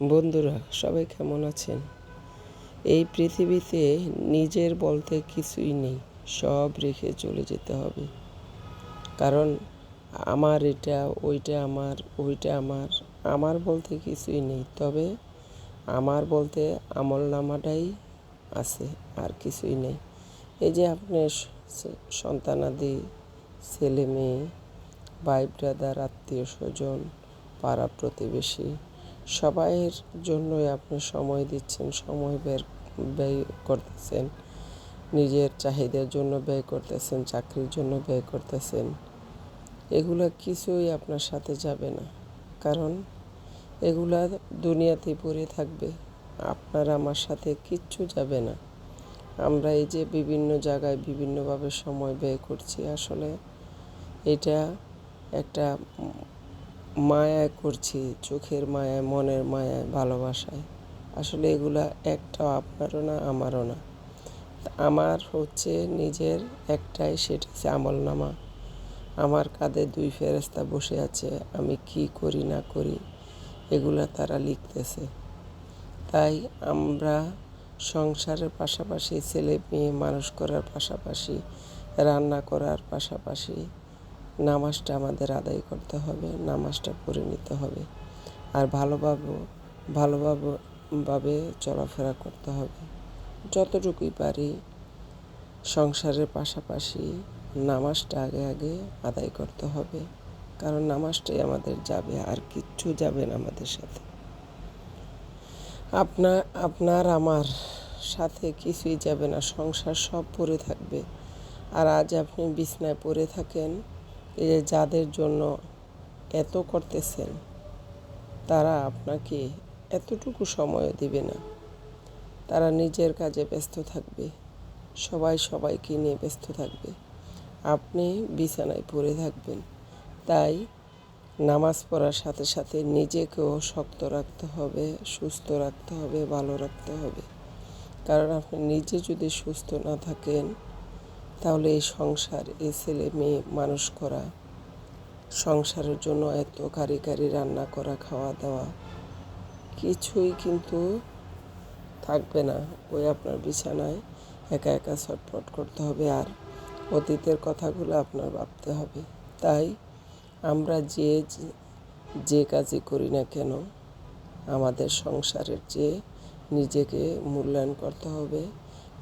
বন্ধুরা, সবাই কেমন আছেন? এই পৃথিবীতে নিজের বলতে কিছুই নেই, সব রেখে চলে যেতে হবে। কারণ আমার এটা, ওইটা আমার ওইটা আমার আমার বলতে কিছুই নেই। তবে আমার বলতে আমল নামাটাই আছে, আর কিছুই নেই। এই যে আপনার সন্তানাদি ছেলে মেয়ে ভাই ব্রাদার আত্মীয় স্বজন পাড়া প্রতিবেশী সবাইয়ের জন্যই আপনি সময় দিচ্ছেন, সময় বের, ব্যয় করতেছেন। নিজের চাহিদার জন্য ব্যয় করতেছেন, চাকরির জন্য ব্যয় করতেছেন। এগুলো কিছুই আপনার সাথে যাবে না। কারণ এগুলা দুনিয়াতে পড়ে থাকবে। আপনার আমার সাথে কিচ্ছু যাবে না। আমরা এই যে বিভিন্ন জায়গায় বিভিন্নভাবে সময় ব্যয় করছি, আসলে এটা একটা মায়ায় করছি, চোখের মায়ায় মনের মায়ায় ভালোবাসায়। আসলে এগুলা একটাও আপনারও না, আমারও না। আমার হচ্ছে নিজের একটাই, সেটা হচ্ছে আমল নামা আমার কাঁধে দুই ফেরেস্তা বসে আছে, আমি কি করি, না করি, এগুলা তারা লিখতেছে। তাই আমরা সংসারের পাশাপাশি, ছেলে, মেয়ে, মানুষ করার পাশাপাশি, রান্না করার পাশাপাশি নামাজটা আমাদের আদায় করতে হবে, নামাজটা পড়ে নিতে হবে। আর ভালোভাবে ভালোভাবে ভাবে চলাফেরা করতে হবে। যতটুকুই পারি সংসারের পাশাপাশি নামাজটা আগে আগে আদায় করতে হবে, কারণ নামাজটাই আমাদের যাবে, আর কিচ্ছু যাবে না আমাদের সাথে। আপনার আপনার আমার সাথে কিছুই যাবে না, সংসার সব পড়ে থাকবে। আর আজ আপনি বিছনায় পড়ে থাকেন যে যাদের জন্য এত করতেছেন, তারা আপনাকে এতটুকু সময় দিবে না। তারা নিজের কাজে ব্যস্ত থাকবে, সবাই সবাইকে নিয়ে ব্যস্ত থাকবে। আপনি বিছানায় পড়ে থাকবেন, তাই নামাজ পড়ার সাথে সাথে নিজেকেও শক্ত রাখতে হবে, সুস্থ রাখতে হবে, ভালো রাখতে হবে। কারণ আপনি নিজে যদি সুস্থ না থাকেন তাহলে এই সংসার, এই ছেলে মেয়ে মানুষ করা, সংসারের জন্য এত কারি কারি রান্না করা, খাওয়া দাওয়া, কিছুই কিন্তু থাকবে না। ওই আপনার বিছানায় একা একা ছটফট করতে হবে আর অতীতের কথাগুলো আপনার ভাবতে হবে। তাই আমরা যে যে- কাজই করি না কেন, আমাদের সংসারের যে নিজেকে মূল্যায়ন করতে হবে,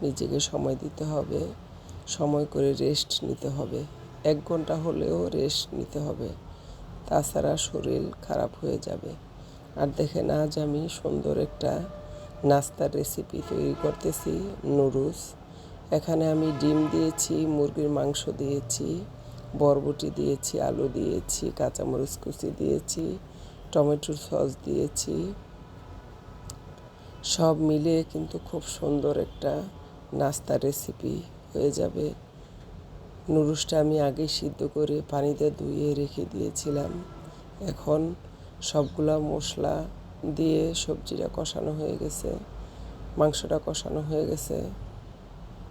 নিজেকে সময় দিতে হবে সময় করে রেস্ট নিতে হবে। এক ঘণ্টা হলেও রেস্ট নিতে হবে। তাছাড়া শরীর খারাপ হয়ে যাবে। আর দেখেন, আজ আমি সুন্দর একটা নাস্তার রেসিপি তৈরি করতেছি নুডলস এখানে আমি ডিম দিয়েছি, মুরগির মাংস দিয়েছি, বরবটি দিয়েছি, আলু দিয়েছি, কাঁচামরিচ কুচি দিয়েছি, টমেটোর সস দিয়েছি। সব মিলিয়ে কিন্তু খুব সুন্দর একটা নাস্তা রেসিপি হয়ে যাবে। নুডলসটা আমি আগে সিদ্ধ করে পানিতে ধুয়ে রেখে দিয়েছিলাম। এখন সবগুলা মশলা দিয়ে সবজিটা কষানো হয়ে গেছে, মাংসটা কষানো হয়ে গেছে।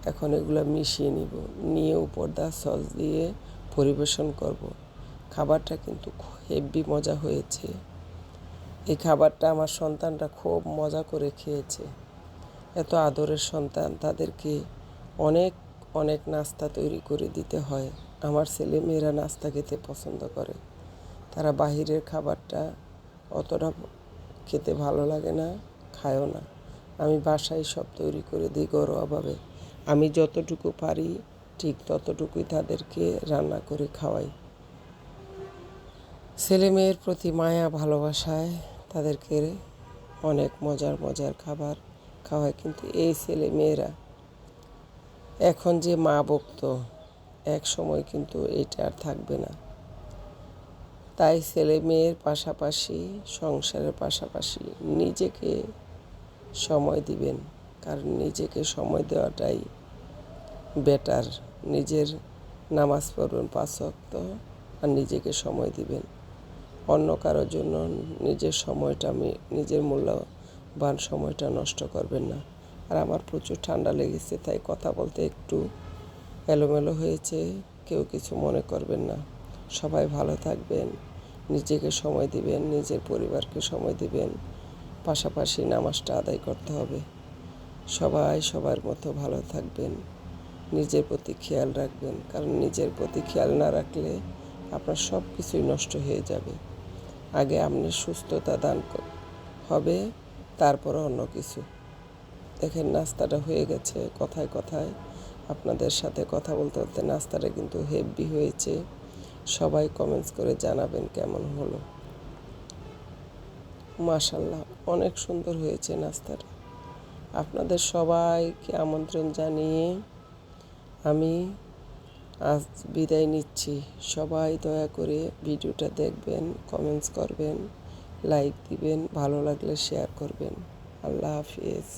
এখন এগুলো মিশিয়ে নিব। নিয়ে উপর দা সস দিয়ে পরিবেশন করব। খাবারটা কিন্তু হেভি মজা হয়েছে। এই খাবারটা আমার সন্তানরা খুব মজা করে খেয়েছে। এত আদরের সন্তান তাদেরকে অনেক অনেক নাস্তা তৈরি করে দিতে হয়। আমার ছেলে মেয়েরা নাস্তা খেতে পছন্দ করে। তারা বাহিরের খাবারটা অতটা খেতে ভালো লাগে না, খায়ও না। আমি বাসায় সব তৈরি করে দিই ঘরোয়াভাবে। আমি যতটুকু পারি, ঠিক ততটুকুই তাদেরকে রান্না করে খাওয়াই। ছেলে মেয়ের প্রতি মায়া, ভালোবাসায় তাদেরকে অনেক মজার মজার খাবার খাওয়ায় কিন্তু এই ছেলে মেয়েরা এখন যে মা বকত এক সময় কিন্তু এটা আর থাকবে না। তাই ছেলে মেয়ের পাশাপাশি, সংসারের পাশাপাশি নিজেকে সময় দিবেন, কারণ নিজেকে সময় দেওয়াটাই বেটার নিজের নামাজ পড়বেন পাঁচ ওয়াক্ত আর নিজেকে সময় দিবেন। অন্য কারোর জন্য নিজের সময়টা আমি, নিজের মূল্যবান সময়টা নষ্ট করবেন না। আর আমার প্রচুর ঠান্ডা লেগেছে, তাই কথা বলতে একটু এলোমেলো হয়েছে। কেউ কিছু মনে করবেন না। সবাই ভালো থাকবেন, নিজেকে সময় দিবেন, নিজের পরিবারকে সময় দিবেন। পাশাপাশি নামাজটা আদায় করতে হবে। সবাই সবার মতো ভালো থাকবেন, নিজের প্রতি খেয়াল রাখবেন। কারণ নিজের প্রতি খেয়াল না রাখলে আপনার সব কিছুই নষ্ট হয়ে যাবে। আগে আপনার সুস্থতা দান হবে, তারপরে অন্য কিছু। দেখেন নাস্তাটা হয়ে গেছে কথায় কথায়। আপনাদের সাথে কথা বলতে বলতে নাস্তাটা কিন্তু হেভি হয়েছে। সবাই কমেন্টস করে জানাবেন কেমন হলো। মাশাল্লাহ অনেক সুন্দর হয়েছে নাস্তাটা। আপনাদের সবাইকে আমন্ত্রণ জানিয়ে আমি আজ বিদায় নিচ্ছি। সবাই দয়া করে ভিডিওটা দেখবেন কমেন্টস করবেন লাইক দিবেন, ভালো লাগলে শেয়ার করবেন। আল্লাহ হাফিজ।